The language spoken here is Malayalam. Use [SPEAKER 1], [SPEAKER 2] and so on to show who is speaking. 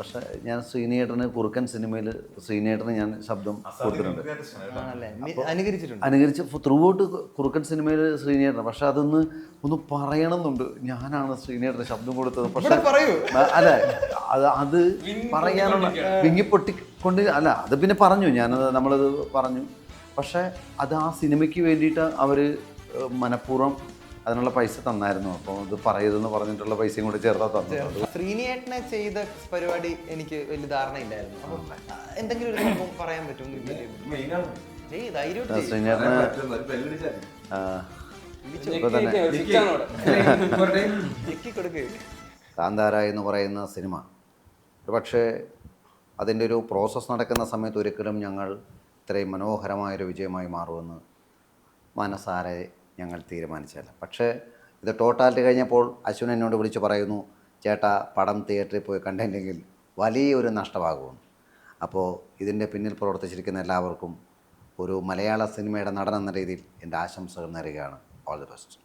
[SPEAKER 1] പക്ഷെ ഞാൻ ശ്രീനേട്ടന് കുറുക്കൻ സിനിമയിൽ ശ്രീനേട്ടന് ഞാൻ ശബ്ദം കൊടുത്തിട്ടുണ്ട്.
[SPEAKER 2] അനുകരിച്ചിട്ടുണ്ട്.
[SPEAKER 1] അനുകരിച്ച് ത്രൂ ഔട്ട് കുറുക്കൻ സിനിമയിൽ ശ്രീനേട്ടൻ. പക്ഷെ അതൊന്ന് ഒന്ന് പറയണമെന്നുണ്ട്. ഞാനാണ് ശ്രീനേട്ടന് ശബ്ദം കൊടുത്തത്. പക്ഷെ അല്ല അത് അത് പറയാനുള്ള വിങ്ങി പൊട്ടിക്കൊണ്ട് അല്ല അത് പിന്നെ പറഞ്ഞു. ഞാനത് നമ്മളത് പറഞ്ഞു. പക്ഷെ അത് ആ സിനിമയ്ക്ക് വേണ്ടിയിട്ട് അവർ മനഃപൂർവം അതിനുള്ള പൈസ തന്നായിരുന്നു. അപ്പോൾ ഇത് പറയരുതെന്ന് പറഞ്ഞിട്ടുള്ള പൈസയും കൂടി ചേർത്താ തന്നു
[SPEAKER 2] ശ്രീനിയേട്ടനെ ചെയ്ത പരിപാടി എനിക്ക് വലിയ ധാരണ ഇല്ലായിരുന്നു. എന്തെങ്കിലും ഒരു സംഭവം പറയാൻ പറ്റും ചെയ്യ് ധൈര്യമായിട്ട് ചെയ്യ്.
[SPEAKER 1] ശ്രീനേട്ടന് ആ, ഇപ്പൊ തന്നെ.
[SPEAKER 2] ഞെക്കി കൊടുക്ക്
[SPEAKER 1] കാന്താര എന്ന് പറയുന്ന സിനിമ. പക്ഷേ അതിന്റെ ഒരു പ്രോസസ്സ് നടക്കുന്ന സമയത്ത് ഒരിക്കലും ഞങ്ങൾ ഇത്രയും മനോഹരമായൊരു വിജയമായി മാറുമെന്ന് മനസ്സാരെ ഞങ്ങൾ തീരുമാനിച്ചല്ല പക്ഷേ ഇത് ടോട്ടാലിറ്റി കഴിഞ്ഞപ്പോൾ അശ്വിൻ എന്നോട് വിളിച്ച് പറയുന്നു ചേട്ടാ പടം തിയേറ്ററിൽ പോയി കണ്ടില്ലെങ്കിൽ വലിയൊരു നഷ്ടമാകുമെന്ന് അപ്പോൾ ഇതിന്റെ പിന്നിൽ പ്രവർത്തിച്ചിരിക്കുന്ന എല്ലാവർക്കും ഒരു മലയാള സിനിമയുടെ നടൻ എന്ന രീതിയിൽ എന്റെ ആശംസകൾ നേരുകയാണ്. All the best